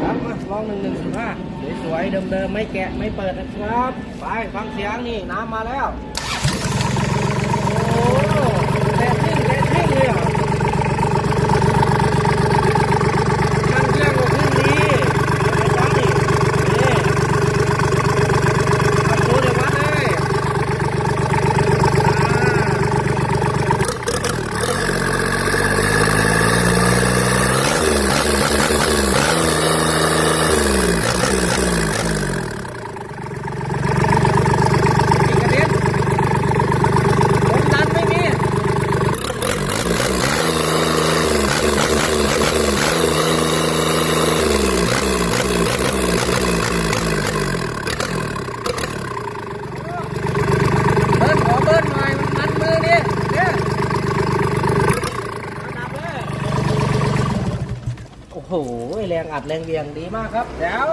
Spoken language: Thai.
ครับมาลองหนึ่งหนึ่งศูนย์ห้าสวยๆเดิมๆไม่แกะไม่เปิดนะครับ ไปฟังเสียงนี่น้ำมาแล้ว โอ้โหแดดทิ้งแดดทิ้งเลยเหรอกันเครื่องก็ขึ้นดีเดี๋ยวฟังนี่นี่เอาโชว์เดี๋ยววัดเลยอ่า อีกกระเด็นลมดันไม่มีเบิ้ลขอเบิ้ลหน่อยมันมันมือดิเนี่ยดับเลยโอ้ โหแรงอัดแรงเวียงดีมากครับ เดี๋ยว